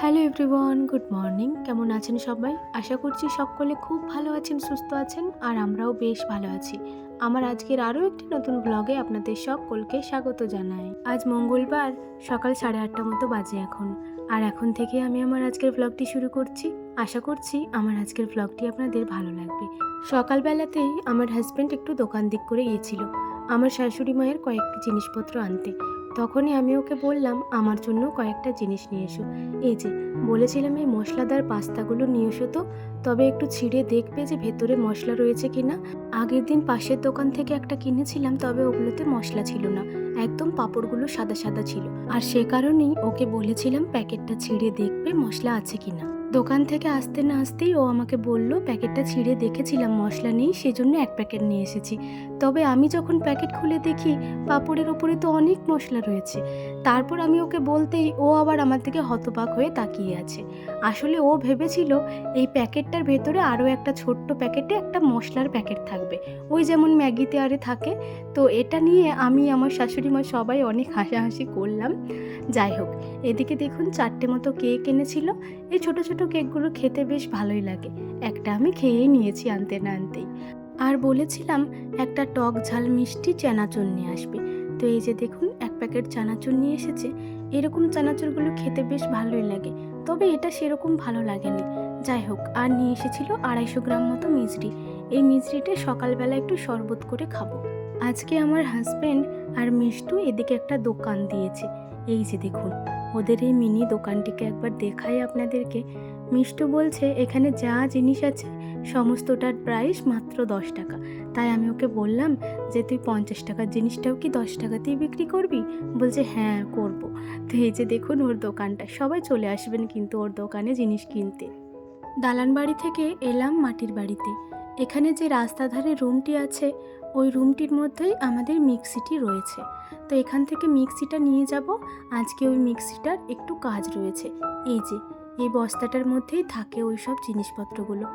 Hello everyone, good morning. কেমন আছেন সবাই? আশা করছি সকলে খুব ভালো আছেন, সুস্থ আছেন, আর আমরাও বেশ ভালো আছি। আমার আজকের আরও একটি নতুন ব্লগে আপনাদের সকলকে স্বাগত জানাই। আজ মঙ্গলবার, সকাল সাড়ে আটটা মতো বাজে এখন। আর এখন থেকে আমি আমার আজকের ব্লগটি শুরু করছি। আশা করছি আমার আজকের ব্লগটি আপনাদের ভালো লাগবে। সকালবেলাতেই আমার হাজব্যান্ড একটু দোকান দিক করে গিয়েছিল। আমার শাশুড়ি মায়ের কয়েকটি জিনিসপত্র আনতে। তখনই আমি ওকে বললাম, আমার জন্য কয়েকটা জিনিস নিয়ে এসো। এই যে, বলেছিলাম এই মশলাদার পাস্তাগুলো নিয়ে এসো তো, তবে একটু ছিঁড়ে দেখবে যে ভেতরে মশলা রয়েছে কিনা। আগের দিন পাশের দোকান থেকে একটা কিনেছিলাম, তবে ওগুলোতে মশলা ছিল না, একদম পাঁপড়গুলো সাদা সাদা ছিল। আর সে কারণেই ওকে বলেছিলাম, প্যাকেটটা ছিঁড়ে দেখবে মশলা আছে কিনা। দোকান থেকে আসতে না আসতেই ও আমাকে বলল, প্যাকেটটা ছিঁড়ে দেখেছিলাম, মশলা নেই, সেজন্য এক প্যাকেট নিয়ে এসেছি। তবে আমি যখন প্যাকেট খুলে দেখি, পাঁপড়ের ওপরে তো অনেক মশলা রয়েছে। তারপর আমি ওকে বলতেই ও আবার আমার দিকে হতবাক হয়ে তাকিয়ে আছে। আসলে ও ভেবেছিল, এই প্যাকেটটার ভেতরে আরও একটা ছোট্ট প্যাকেটে একটা মশলার প্যাকেট থাকবে। ওই যেমন ম্যাগিতে আরে থাকে। তো এটা নিয়ে আমি, আমার শাশুড়ি মা সবাই অনেক হাসাহাসি করলাম। যাই হোক, এদিকে দেখুন, চারটে মতো কেক এনেছিল। এই ছোটো, ছোট কেকগুলো খেতে বেশ ভালোই লাগে। একটা আমি খেয়েই নিয়েছি আনতে না আনতেই। আর বলেছিলাম, একটা টক ঝাল মিষ্টি চানাচুর নিয়ে আসবে। তো এই যে দেখুন, এক প্যাকেট চানাচুর নিয়ে এসেছে। এরকম চানাচুরগুলো খেতে বেশ ভালোই লাগে। তবে এটা সেরকম ভালো লাগেনি। যাই হোক, আর নিয়ে এসেছিল আড়াইশো গ্রাম মতো মিজরি। এই মিজরিটা সকালবেলা একটু শরবত করে খাব। আজকে আমার হাজব্যান্ড আর মিষ্টু এদিকে একটা দোকান দিয়েছে। এই যে দেখুন ওদের এই মিনি দোকানটিকে একবার দেখাই আপনাদেরকে। মিষ্টু বলছে, এখানে যা জিনিস আছে, সমস্তটার প্রাইস মাত্র দশ টাকা। তাই আমি ওকে বললাম যে, তুই পঞ্চাশ টাকার জিনিসটাও কি দশ টাকাতেই বিক্রি করবি? বলছে হ্যাঁ করব। তো এই যে দেখুন ওর দোকানটা। সবাই চলে আসবেন কিন্তু ওর দোকানে জিনিস কিনতে। দালান বাড়ি থেকে এলাম মাটির বাড়িতে। এখানে যে রাস্তাধারে রুমটি আছে ওই রুমটির মধ্যেই আমাদের মিক্সিটি রয়েছে। তো এখান থেকে মিক্সিটা নিয়ে যাব। আজকে ওই মিক্সিটার একটু কাজ রয়েছে। এই যে, এই বস্তাটার মধ্যেই থাকে ওই সব জিনিসপত্রগুলো।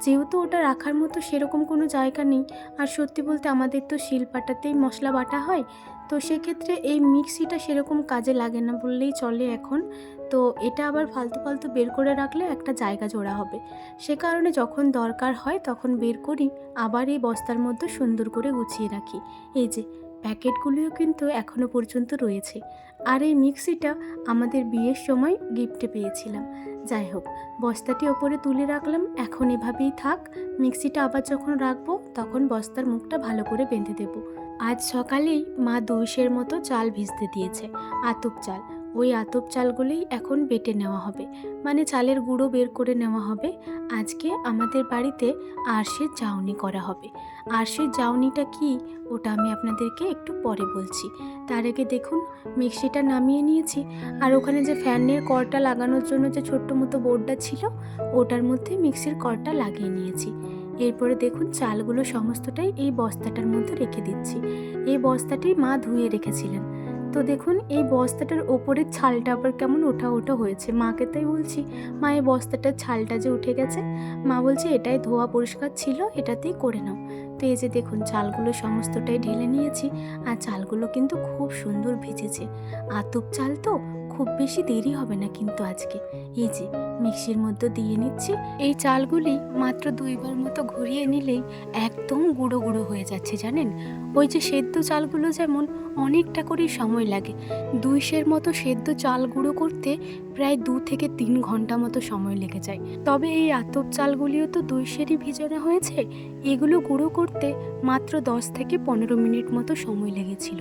যেহেতু ওটা রাখার মতো সেরকম কোনো জায়গা নেই, আর সত্যি বলতে আমাদের তো শিলপাটাতেই মশলা বাটা হয়, তো সেক্ষেত্রে এই মিক্সিটা সেরকম কাজে লাগে না বললেই চলে এখন। তো এটা আবার ফালতু ফালতু বের করে রাখলে একটা জায়গা জোড়া হবে। সে কারণে যখন দরকার হয় তখন বের করি, আবার এই বস্তার মধ্যে সুন্দর করে গুছিয়ে রাখি। এই যে, প্যাকেটগুলিও কিন্তু এখনও পর্যন্ত রয়েছে। আর এই মিক্সিটা আমাদের বিয়ের সময় গিফটে পেয়েছিলাম। যাই হোক, বস্তাটি ওপরে তুলে রাখলাম, এখন এভাবেই থাক। মিক্সিটা আবার যখন রাখব তখন বস্তার মুখটা ভালো করে বেঁধে দেব। আজ সকালেই মা দুইশের মতো চাল ভিজতে দিয়েছে, আতপ চাল। ওই আতপ চালগুলোই এখন বেটে নেওয়া হবে। মানে চালের গুঁড়ো বের করে নেওয়া হবে। আজকে আমাদের বাড়িতে আরশের জাউনি করা হবে। আরশের জাউনিটা কি? ওটা আমি আপনাদেরকে একটু পরে বলছি। তার আগে দেখুন, মিক্সিটা নামিয়ে নিয়েছি। আর ওখানে যে ফ্যানের কর্ডটা লাগানোর জন্য যে ছোট্ট মতো বোর্ডটা ছিল, ওটার মধ্যে মিক্সির কর্ডটা লাগিয়ে নিয়েছি। এরপরে দেখুন, চালগুলো সমস্তটাই এই বস্তাটার মধ্যে রেখে দিচ্ছি। এই বস্তাটি মা ধুয়ে রেখেছিলেন। তো দেখুন, এই বস্তাটার ওপরের ছালটা আবার কেমন ওঠা ওঠা হয়েছে। মাকে তাই বলছি, মা, এই বস্তাটার ছালটা যে উঠে গেছে। মা বলছে, এটাই ধোয়া পরিষ্কার ছিল, এটাতেই করে নাও। তো এই যে দেখুন, চালগুলো সমস্তটাই ঢেলে নিয়েছি আর চালগুলো কিন্তু খুব সুন্দর ভিজেছে। আতপ চাল তো খুব বেশি দেরি হবে না কিন্তু আজকে। এই যে মিক্সির মধ্যে দিয়ে নিচ্ছি। এই চালগুলি মাত্র দুইবার মতো ঘুরিয়ে নিলেই একদম গুঁড়ো গুঁড়ো হয়ে যাচ্ছে, জানেন? ওই যে সেদ্ধ চালগুলো যেমন অনেকটা করেই সময় লাগে। দুইশের মতো সেদ্ধ চাল গুঁড়ো করতে প্রায় দু থেকে তিন ঘণ্টা মতো সময় লেগে যায়। তবে এই আতপ চালগুলিও তো দুইশেরই ভিজানো হয়েছে। এগুলো গুঁড়ো করতে মাত্র দশ থেকে পনেরো মিনিট মতো সময় লেগেছিল।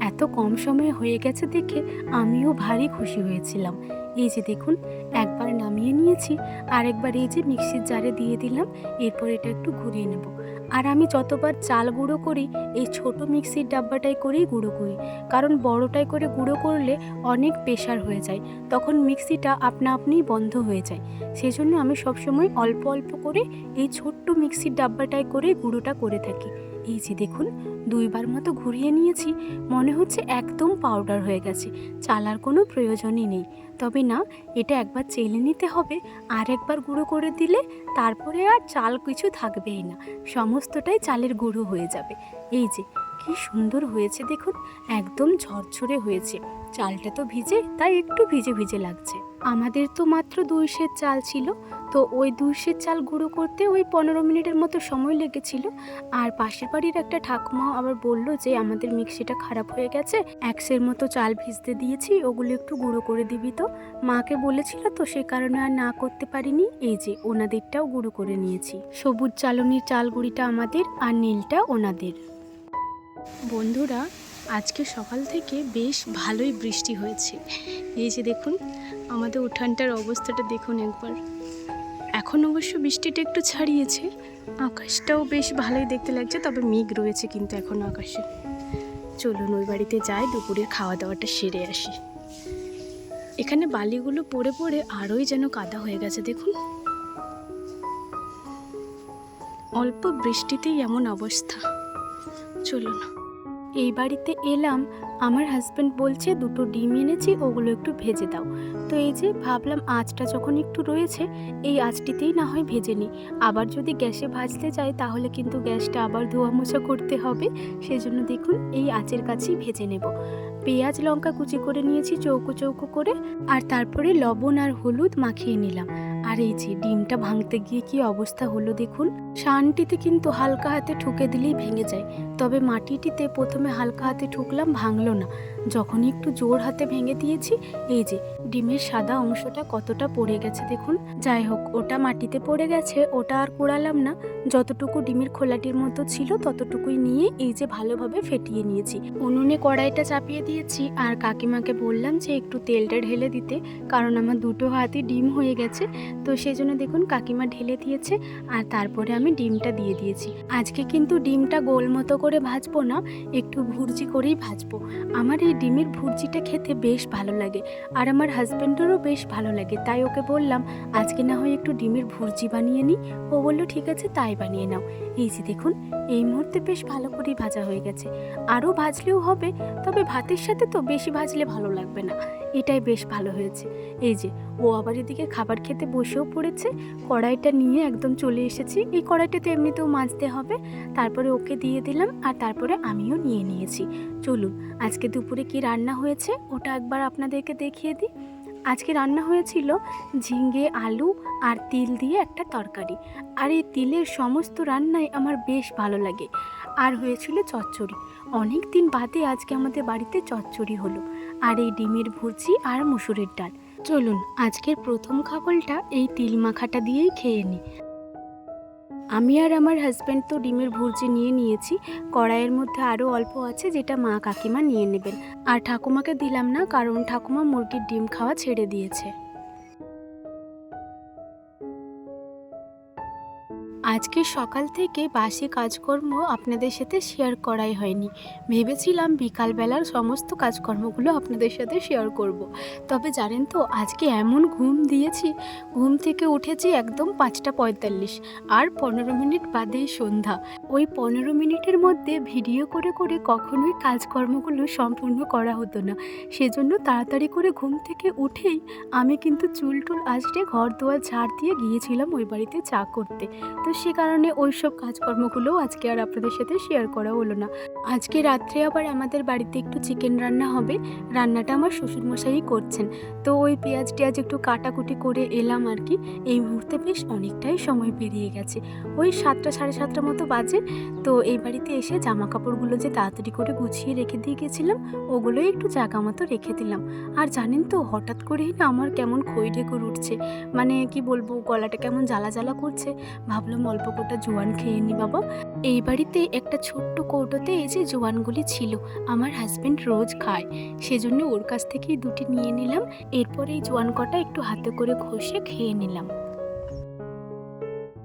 এত কম সময়ে হয়ে গেছে দেখে আমিও ভারী খুশি হয়েছিলাম। এই যে দেখুন, একবার নামিয়ে নিয়েছি আর একবার এই যে মিক্সির জারে দিয়ে দিলাম, এরপর এটা একটু ঘুরিয়ে নেব। আর আমি যতবার চাল গুঁড়ো করি, এই ছোট মিক্সির ডাব্বাটাই করেই গুঁড়ো করি। কারণ বড়টাই করে গুঁড়ো করলে অনেক প্রেশার হয়ে যায়, তখন মিক্সিটা আপনা আপনিই বন্ধ হয়ে যায়। সেই জন্য আমি সবসময় অল্প অল্প করে এই ছোট্ট মিক্সির ডাব্বাটায় করে গুঁড়োটা করে থাকি। এই যে দেখুন, দুইবার মতো ঘুরিয়ে নিয়েছি। মনে হচ্ছে একদম পাউডার হয়ে গেছে, চালার কোনো প্রয়োজনই নেই। তবে না, এটা একবার চেলে নিতে হবে, আর একবার গুঁড়ো করে দিলে তারপরে আর চাল কিছু থাকবেই না, সমস্তটাই চালের গুঁড়ো হয়ে যাবে। এই যে, কি সুন্দর হয়েছে দেখুন, একদম ঝরঝরে হয়েছে। চালটা তো ভিজে, তাই একটু ভিজে ভিজে লাগছে। আমাদের তো মাত্র দুই সের চাল ছিল তো ওই দুই সের চাল গুঁড়ো করতে ওই পনেরো মিনিটের মতো সময় লেগেছিল। আর পাশের বাড়ির একটা ঠাকুমা আবার বলল যে, আমাদের মিক্সিটা খারাপ হয়ে গেছে এক সের মতো চাল ভিজতে দিয়েছি, ওগুলো একটু গুঁড়ো করে দিবি তো। মাকে বলেছিল তো, সে কারণে আর না করতে পারিনি। এই যে, ওনাদেরটাও গুঁড়ো করে নিয়েছি। সবুজ চালনির চাল গুঁড়িটা আমাদের আর নীলটা ওনাদের। বন্ধুরা, আজকে সকাল থেকে বেশ ভালোই বৃষ্টি হয়েছে। এই যে দেখুন, আমাদের উঠানটার অবস্থাটা দেখুন একবার। এখন অবশ্য বৃষ্টিটা একটু ছাড়িয়েছে। আকাশটাও বেশ ভালোই দেখতে লাগছে, তবে মেঘ রয়েছে কিন্তু এখন আকাশে। চলুন ওই বাড়িতে যাই, দুপুরের খাওয়া দাওয়াটা সেরে আসি। এখানে বালিগুলো পড়ে পড়ে আরোই যেন কাদা হয়ে গেছে, দেখুন। অল্প বৃষ্টিতেই এমন অবস্থা। চলুন। এই বাড়িতে এলাম, আমার হাজব্যান্ড বলছে দুটো ডিম এনেছি, ওগুলো একটু ভেজে দাও। তো এই যে ভাবলাম আঁচটা যখন একটু রয়েছে, এই আঁচটিতেই না হয় ভেজে নিই। আবার যদি গ্যাসে ভাজতে যাই, তাহলে কিন্তু গ্যাসটা আবার ধোয়া মোছা করতে হবে। সেজন্য দেখুন, এই আঁচের কাছেই ভেজে নেব। পেঁয়াজ, লঙ্কা কুচি করে নিয়েছি, চৌকো চৌকো করে, আর তারপরে লবণ আর হলুদ মাখিয়ে নিলাম। আর এই যে ডিমটা ভাঙতে গিয়ে কি অবস্থা হলো দেখুন? শানটিতে কিন্তু হালকা হাতে ঠুকে দিলেই ভেঙে যায়। তবে মাটিটিতে প্রথমে হালকা হাতে ঠুকলাম, ভাঙলো না। যখনই একটু জোর হাতে ভেঙে দিয়েছি, এই যে, ডিমের সাদা অংশটা কতটা পড়ে গেছে দেখুন। যাই হোক, ওটা মাটিতে পড়ে গেছে, ওটা আর কুড়ালাম না। যতটুকু ডিমের খোলাটির মতো ছিল, ততটুকুই নিয়ে এই যে ভালোভাবে ফেটিয়ে নিয়েছি। উনুনে কড়াইটা চাপিয়ে দিয়েছি, আর কাকিমাকে বললাম যে একটু তেলটা ঢেলে দিতে, কারণ আমার দুটো হাতই ডিম হয়ে গেছে। তো সেই জন্য দেখুন, কাকিমা ঢেলে দিয়েছে, আর তারপরে আমি ডিমটা দিয়ে দিয়েছি। আজকে কিন্তু ডিমটা গোল মতো করে ভাজবো না, একটু ভুর্জি করেই ভাজবো। আমার এই ডিমের ভুর্জিটা খেতে বেশ ভালো লাগে আর আমার হাজব্যান্ডেরও বেশ ভালো লাগে। তাই ওকে বললাম, আজকে না হয় একটু ডিমের ভুর্জি বানিয়ে নিই ও বলল, ঠিক আছে, তাই বানিয়ে নাও। এই যে দেখুন, এই মুহূর্তে বেশ ভালো করেই ভাজা হয়ে গেছে। আরও ভাজলেও হবে, তবে ভাতের সাথে তো বেশি ভাজলে ভালো লাগবে না। এটাই বেশ ভালো হয়েছে। এই যে, ও আবার এদিকে খাবার খেতে বসেও পড়েছে, কড়াইটা নিয়ে একদম চলে এসেছি। এই কড়াইটা তো এমনিতেও মাজতে হবে। তারপরে ওকে দিয়ে দিলাম আর তারপরে আমিও নিয়ে নিয়েছি। চলুন, আজকে দুপুরে কি রান্না হয়েছে ওটা একবার আপনাদেরকে দেখিয়ে দিই। আজকে রান্না হয়েছিল ঝিঙ্গে আলু আর তিল দিয়ে একটা তরকারি। আর এই তিলের সমস্ত রান্নাই আমার বেশ ভালো লাগে। আর হয়েছিল চচ্চড়ি। অনেক দিন বাদে আজকে আমাদের বাড়িতে চচ্চড়ি হলো। আর এই ডিমের ভুর্জি আর মুসুরের ডাল। চলুন, আজকের প্রথম খাবলটা এই তিল মাখাটা দিয়েই খেয়ে নিই। আমি আর আমার হাজব্যান্ড তো ডিমের ভুর্জি নিয়ে নিয়েছি। কড়াইয়ের মধ্যে আরও অল্প আছে যেটা মা কাকিমা নিয়ে নেবেন। আর ঠাকুমাকে দিলাম না, কারণ ঠাকুমা মুরগির ডিম খাওয়া ছেড়ে দিয়েছে। আজকে সকাল থেকে বাসি কাজকর্ম আপনাদের সাথে শেয়ার করাই হয়নি। ভেবেছিলাম বিকালবেলার সমস্ত কাজকর্মগুলো আপনাদের সাথে শেয়ার করব। তবে জানেন তো, আজকে এমন ঘুম দিয়েছি, ঘুম থেকে উঠেছি একদম পাঁচটা পঁয়তাল্লিশ আর পনেরো মিনিট বাদেই সন্ধ্যা। ওই পনেরো মিনিটের মধ্যে ভিডিও করে করে কখনোই কাজকর্মগুলো সম্পূর্ণ করা হতো না। সেজন্য তাড়াতাড়ি করে ঘুম থেকে উঠেই আমি কিন্তু চুল টুল আজকে ঘর দোয়ার ঝাড় দিয়ে গিয়েছিলাম ওই বাড়িতে চা করতে। তো সে কারণে ওই সব কাজকর্মগুলোও আজকে আর আপনাদের সাথে শেয়ার করা হলো না। আজকে রাত্রে আবার আমাদের বাড়িতে একটু চিকেন রান্না হবে। রান্নাটা আমার শ্বশুরমশাই করছেন। তো ওই পেঁয়াজ টেয়াজ একটু কাটাকুটি করে এলাম আর কি। এই মুহূর্তে বেশ অনেকটাই সময় পেরিয়ে গেছে। ওই সাতটা, সাড়ে সাতটা মতো বাজে। তো এই বাড়িতে এসে জামা কাপড়গুলো যে তাড়াতাড়ি করে গুছিয়ে রেখে দিয়ে গেছিলাম, ওগুলোই একটু জায়গা মতো রেখে দিলাম। আর জানেন তো, হঠাৎ করেই না আমার কেমন খই ঢেকুর উঠছে। মানে কি বলব, গলাটা কেমন জ্বালা জ্বালা করছে। ভাবলাম অল্প কটা জোয়ান খেয়ে নি বাবা। এই বাড়িতে একটা ছোট্ট কৌটোতে এই যে জোয়ানগুলি ছিল, আমার হাজব্যান্ড রোজ খায়। সেজন্য ওর কাছ থেকেই দুটি নিয়ে নিলাম। এরপর এই জোয়ান কটা একটু হাতে করে ঘষে খেয়ে নিলাম।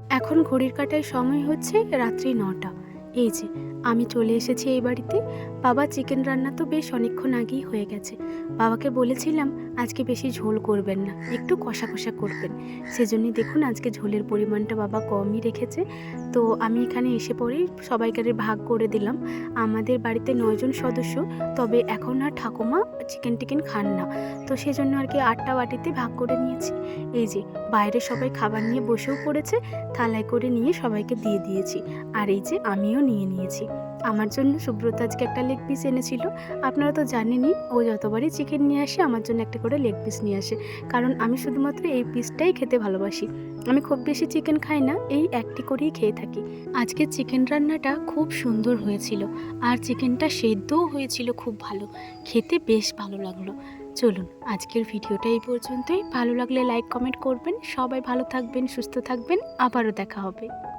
এখন ঘড়ির কাটায় সময় হচ্ছে রাত্রি নটা। এই যে, আমি চলে এসেছি এই বাড়িতে। বাবা চিকেন রান্না তো বেশ অনেকক্ষণ আগেই হয়ে গেছে। বাবাকে বলেছিলাম, আজকে বেশি ঝোল করবেন না, একটু কষা কষা করবেন। সেজন্যই দেখুন, আজকে ঝোলের পরিমাণটা বাবা কমই রেখেছে। তো আমি এখানে এসে পরেই সবাইকারে ভাগ করে দিলাম। আমাদের বাড়িতে নয়জন সদস্য, তবে এখন আর ঠাকুমা চিকেন টিকেন খান না। তো সেজন্য আর কি আটটা বাটিতে ভাগ করে নিয়েছি। এই যে, বাইরে সবাই খাবার নিয়ে বসেও পড়েছে, থালায় করে নিয়ে সবাইকে দিয়ে দিয়েছি। আর এই যে, আমিও নিয়ে নিয়েছি। আমার জন্য সুব্রত আজকে একটা লেগ পিস এনেছিল। আপনারা তো জানেনই, ও যতবারই চিকেন নিয়ে আসে, আমার জন্য একটা করে লেগ পিস নিয়ে আসে। কারণ আমি শুধুমাত্র এই পিসটাই খেতে ভালোবাসি। আমি খুব বেশি চিকেন খাই না, এই একটি করেই খেয়ে থাকি। আজকে চিকেন রান্নাটা খুব সুন্দর হয়েছিল আর চিকেনটা সেদ্ধও হয়েছিল খুব ভালো। খেতে বেশ ভালো লাগল। চলুন, আজকের ভিডিওটা এই পর্যন্তই। ভালো লাগলে লাইক কমেন্ট করবেন। সবাই ভালো থাকবেন, সুস্থ থাকবেন। আবারও দেখা হবে।